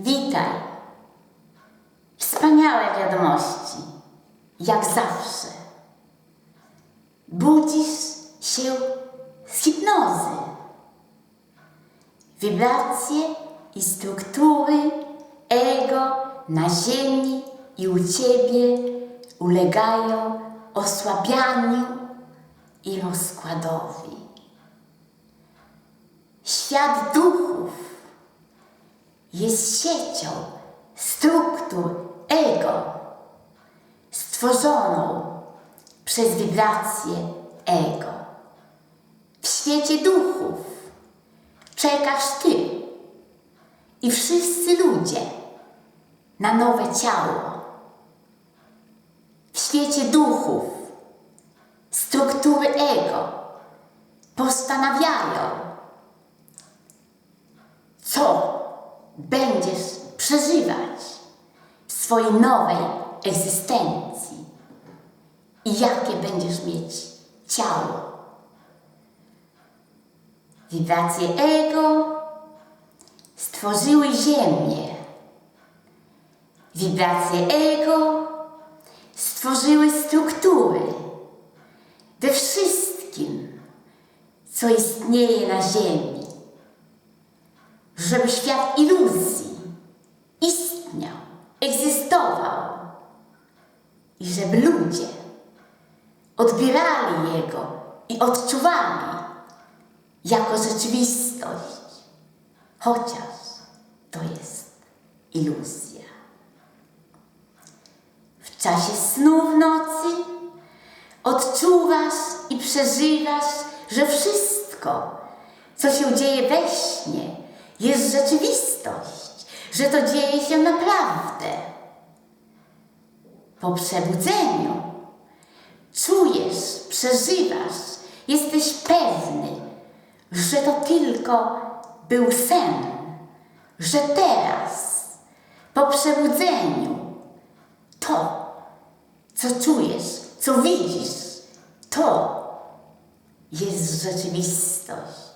Witaj. Wspaniałe wiadomości, jak zawsze. Budzisz się z hipnozy. Wibracje i struktury ego na ziemi i u ciebie ulegają osłabianiu i rozkładowi. Świat duchów jest siecią struktur ego stworzoną przez wibracje ego. W świecie duchów czekasz ty i wszyscy ludzie na nowe ciało. W świecie duchów struktury ego postanawiają, co będziesz przeżywać w swojej nowej egzystencji i jakie będziesz mieć ciało. Wibracje ego stworzyły Ziemię. Wibracje ego stworzyły struktury we wszystkim, co istnieje na Ziemi, żeby świat iluzji istniał, egzystował i żeby ludzie odbierali jego i odczuwali jako rzeczywistość, chociaż to jest iluzja. W czasie snu w nocy odczuwasz i przeżywasz, że wszystko, co się dzieje we śnie, jest rzeczywistość, że to dzieje się naprawdę. Po przebudzeniu czujesz, przeżywasz, jesteś pewny, że to tylko był sen, że teraz, po przebudzeniu, to, co czujesz, co widzisz, to jest rzeczywistość.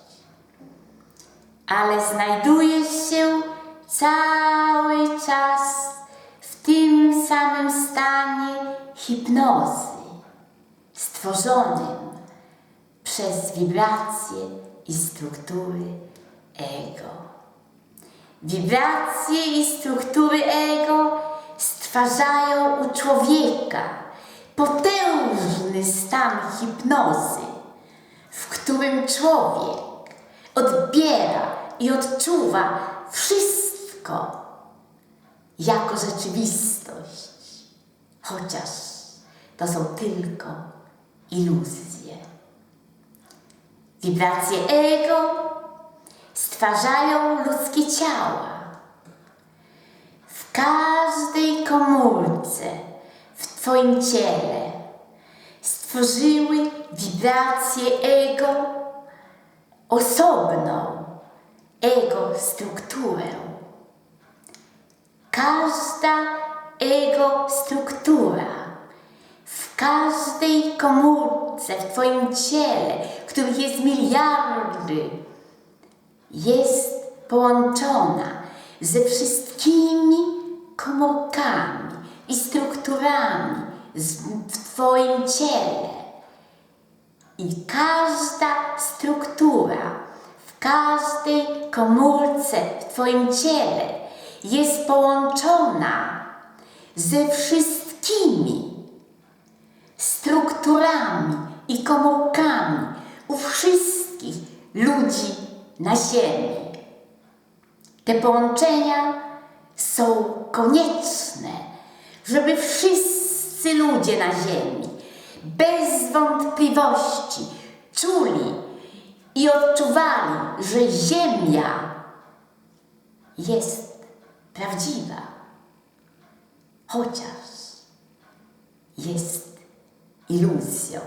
Ale znajdujesz się cały czas w tym samym stanie hipnozy, stworzonym przez wibracje i struktury ego. Wibracje i struktury ego stwarzają u człowieka potężny stan hipnozy, w którym człowiek odbiera i odczuwa wszystko jako rzeczywistość, chociaż to są tylko iluzje. Wibracje ego stwarzają ludzkie ciała. W każdej komórce w Twoim ciele stworzyły wibracje ego osobną ego strukturę. Każda ego struktura w każdej komórce w Twoim ciele, których jest miliardy, jest połączona ze wszystkimi komórkami i strukturami w Twoim ciele. I każda struktura w każdej komórce w Twoim ciele jest połączona ze wszystkimi strukturami i komórkami u wszystkich ludzi na Ziemi. Te połączenia są konieczne, żeby wszyscy ludzie na Ziemi bez wątpliwości czuli i odczuwali, że Ziemia jest prawdziwa, chociaż jest iluzją.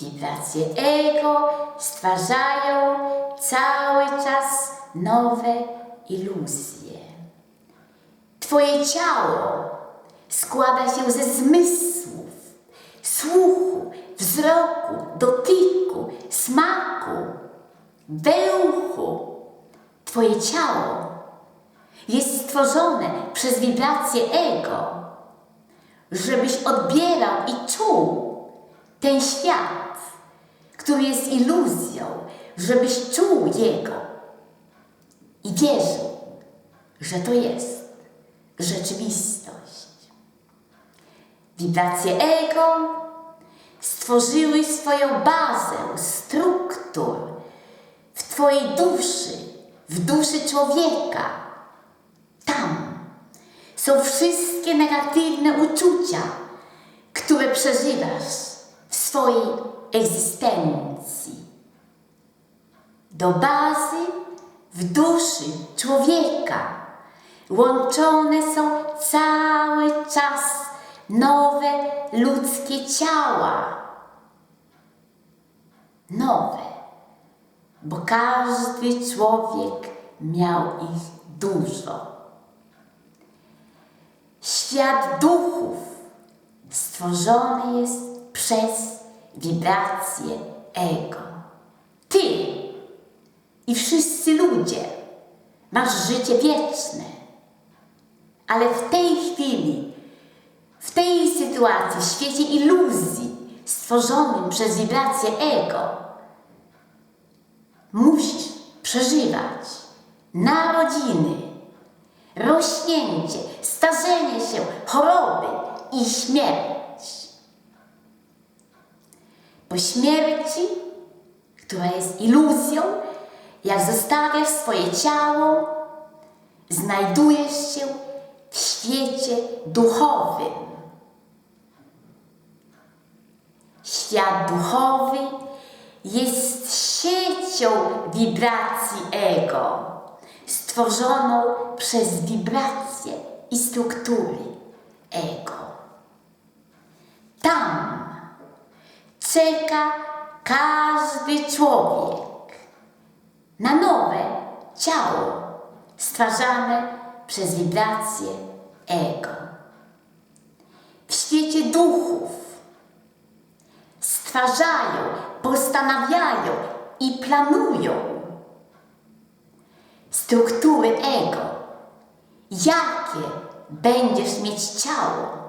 Wibracje ego stwarzają cały czas nowe iluzje. Twoje ciało składa się ze zmysłów, słuchu, wzroku, dotyku, smaku, węchu Twoje ciało jest stworzone przez wibrację ego, żebyś odbierał i czuł ten świat, który jest iluzją, żebyś czuł jego i wierzył, że to jest rzeczywistość. Wibracje ego stworzyły swoją bazę struktur w Twojej duszy, w duszy człowieka. Tam są wszystkie negatywne uczucia, które przeżywasz w swojej egzystencji. Do bazy w duszy człowieka łączone są cały czas nowe ludzkie ciała. Nowe, bo każdy człowiek miał ich dużo. Świat duchów stworzony jest przez wibrację ego. Ty i wszyscy ludzie masz życie wieczne, ale w tej chwili, w tej sytuacji, w świecie iluzji stworzonym przez wibrację ego, musisz przeżywać narodziny, rośnięcie, starzenie się, choroby i śmierć. Po śmierci, która jest iluzją, jak zostawiasz swoje ciało, znajdujesz się w świecie duchowym. Świat duchowy jest siecią wibracji ego, stworzoną przez wibracje i struktury ego. Tam czeka każdy człowiek na nowe ciało stwarzane przez wibracje ego. W świecie duchów stwarzają, postanawiają i planują. Struktury ego. Jakie będziesz mieć ciało?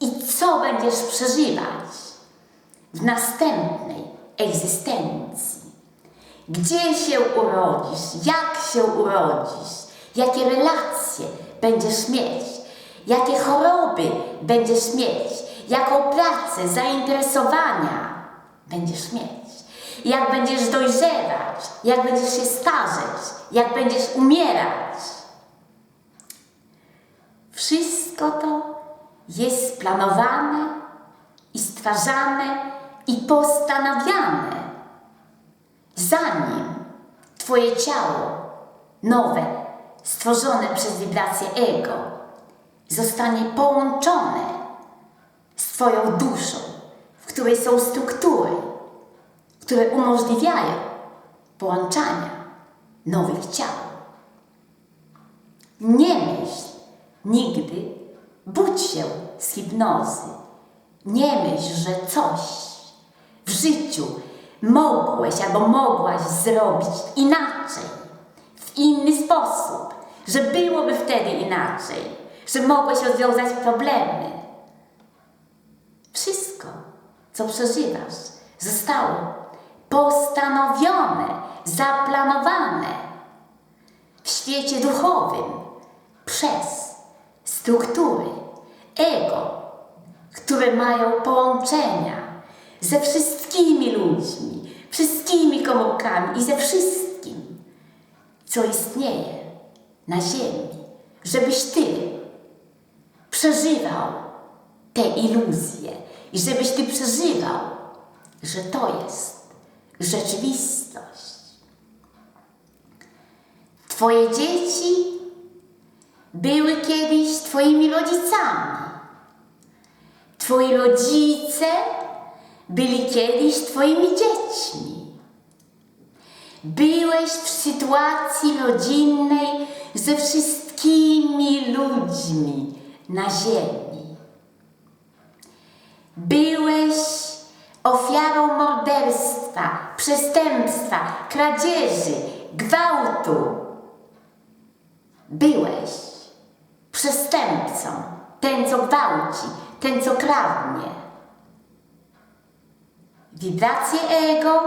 I co będziesz przeżywać w następnej egzystencji. Gdzie się urodzisz, jak się urodzisz, jakie relacje będziesz mieć, jakie choroby będziesz mieć, jaką pracę, zainteresowania będziesz mieć, jak będziesz dojrzewać, jak będziesz się starzeć, jak będziesz umierać. Wszystko to jest planowane i stwarzane i postanawiane, zanim Twoje ciało, nowe, stworzone przez wibrację ego, zostanie połączone z Twoją duszą, w której są struktury, które umożliwiają połączania nowych ciał. Nie myśl nigdy, budź się z hipnozy. Nie myśl, że coś w życiu mogłeś albo mogłaś zrobić inaczej, w inny sposób, że byłoby wtedy inaczej, że mogłeś rozwiązać problemy. Wszystko, co przeżywasz, zostało postanowione, zaplanowane w świecie duchowym przez struktury ego, które mają połączenia ze wszystkimi ludźmi, wszystkimi komórkami i ze wszystkim, co istnieje na Ziemi, żebyś Ty przeżywał te iluzje i żebyś Ty przeżywał, że to jest rzeczywistość. Twoje dzieci były kiedyś Twoimi rodzicami. Twoi rodzice byli kiedyś Twoimi dziećmi. Byłeś w sytuacji rodzinnej ze wszystkimi ludźmi na ziemi. Byłeś ofiarą morderstwa przestępstwa, kradzieży, gwałtu. Byłeś przestępcą, ten co gwałci, ten co kradnie. Wibracje ego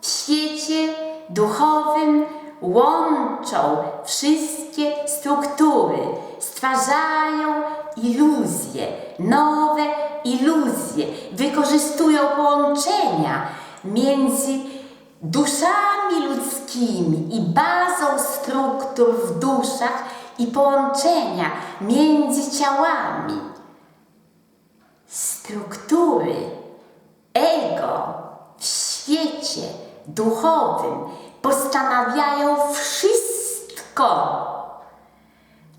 w świecie duchowym łączą wszystkie struktury, stwarzają iluzje, nowe iluzje, wykorzystują połączenia między duszami ludzkimi i bazą struktur w duszach i połączenia między ciałami. Struktury ego w świecie duchowym postanawiają wszystko,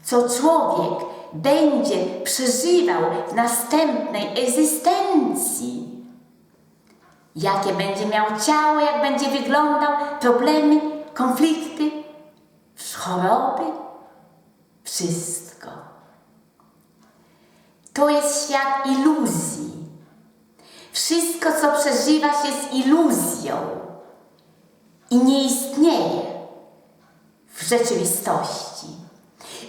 co człowiek będzie przeżywał w następnej egzystencji. Jakie będzie miał ciało, jak będzie wyglądał, problemy, konflikty, choroby, wszystko. To jest świat iluzji. Wszystko, co przeżywasz, jest iluzją i nie istnieje w rzeczywistości.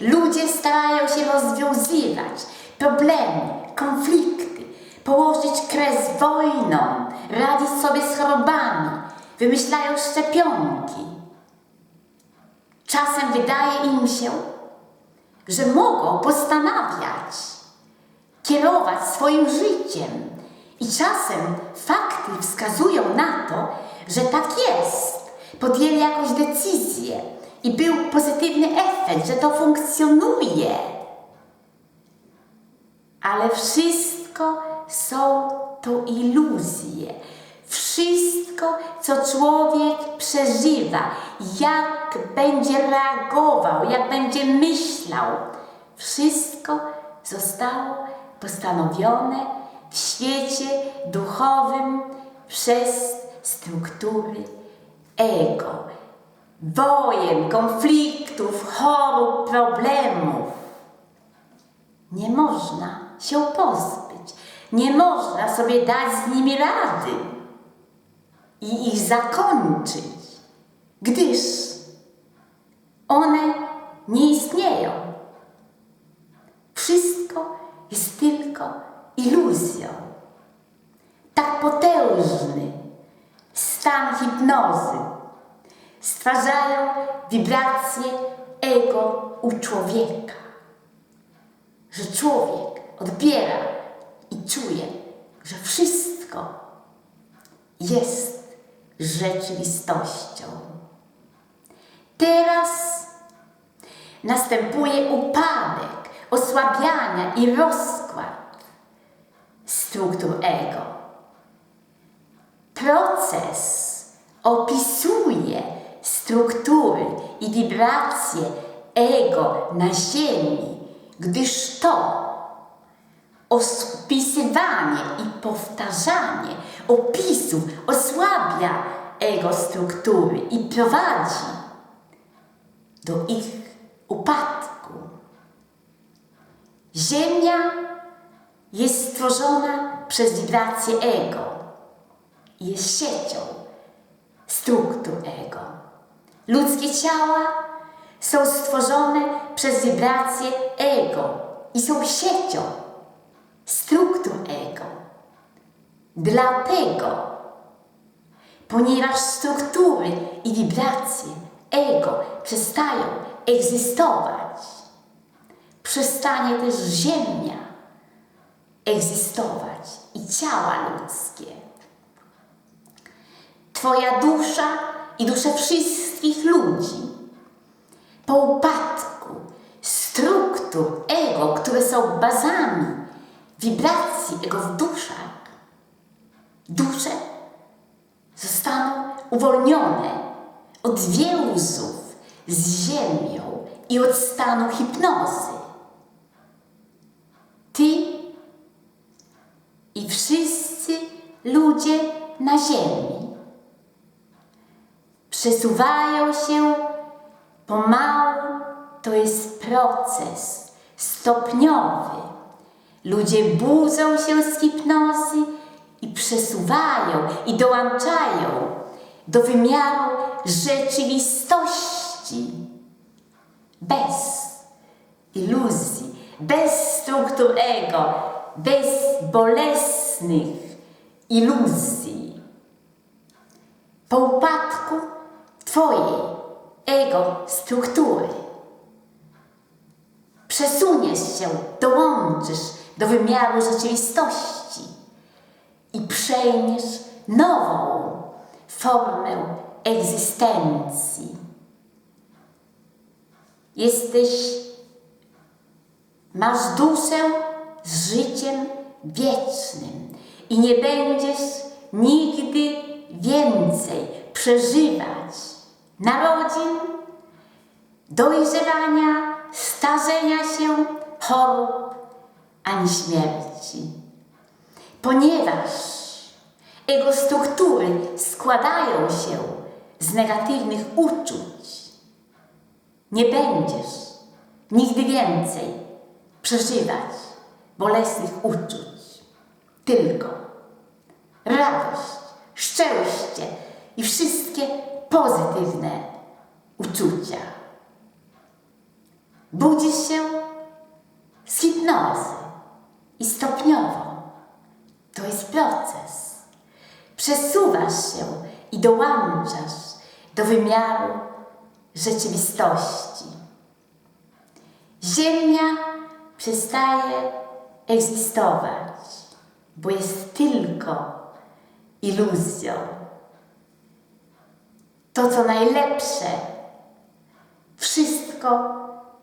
Ludzie starają się rozwiązywać problemy, konflikty, położyć kres wojnom, radzić sobie z chorobami, wymyślają szczepionki. Czasem wydaje im się, że mogą postanawiać, kierować swoim życiem. I czasem fakty wskazują na to, że tak jest. Podjęli jakąś decyzję i był pozytywny efekt, że to funkcjonuje. Ale wszystko są to iluzje. Wszystko, co człowiek przeżywa, jak będzie reagował, jak będzie myślał, wszystko zostało postanowione w świecie duchowym przez struktury ego, wojen, konfliktów, chorób, problemów. Nie można się pozbyć, nie można sobie dać z nimi rady i ich zakończyć, gdyż one nie istnieją. Wszystko jest tylko iluzją. Tak potężny stan hipnozy stwarzają wibracje ego u człowieka. Że człowiek odbiera i czuje, że wszystko jest rzeczywistością. Teraz następuje upadek, osłabiania i rozkład struktur ego. Proces opisuje struktury i wibracje ego na Ziemi, gdyż to opisywanie i powtarzanie opisów osłabia ego struktury i prowadzi do ich upadku. Ziemia jest stworzona przez wibrację ego. Jest siecią struktur ego. Ludzkie ciała są stworzone przez wibrację ego i są siecią struktur ego. Dlatego, ponieważ struktury i wibracje ego przestają egzystować, przestanie też Ziemia egzystować i ciała ludzkie. Twoja dusza i dusze wszystkich ludzi po upadku struktur ego, które są bazami wibracji ego w duszach, dusze zostaną uwolnione od więzów z ziemią i od stanu hipnozy. Ty i wszyscy ludzie na ziemi przesuwają się pomału, to jest proces stopniowy. Ludzie budzą się z hipnozy i przesuwają i dołączają do wymiaru rzeczywistości. Bez iluzji, bez struktur ego, bez bolesnych iluzji. Po upadku Twojej ego struktury przesuniesz się, dołączysz do wymiaru rzeczywistości i przejmiesz nową formę egzystencji. Jesteś, masz duszę z życiem wiecznym i nie będziesz nigdy więcej przeżywać narodzin, dojrzewania, starzenia się, chorób ani śmierci. Ponieważ jego struktury składają się z negatywnych uczuć, nie będziesz nigdy więcej przeżywać bolesnych uczuć, tylko radość, szczęście i wszystkie pozytywne uczucia. Budzisz się z hipnozy i stopniowo. To jest proces. Przesuwasz się i dołączasz do wymiaru rzeczywistości. Ziemia przestaje egzystować, bo jest tylko iluzją. To, co najlepsze, wszystko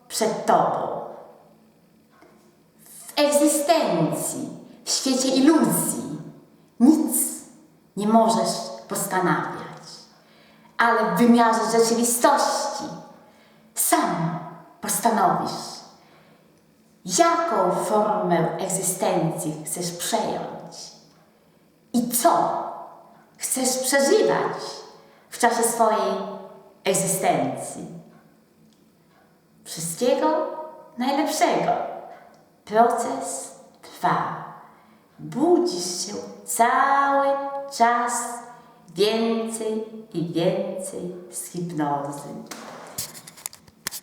przed Tobą. W egzystencji, w świecie iluzji, nic nie możesz postanawiać, ale w wymiarze rzeczywistości sam postanowisz, jaką formę egzystencji chcesz przejąć i co chcesz przeżywać w czasie swojej egzystencji. Wszystkiego najlepszego. Proces trwa. Budzisz się cały czas więcej i więcej z hipnozy.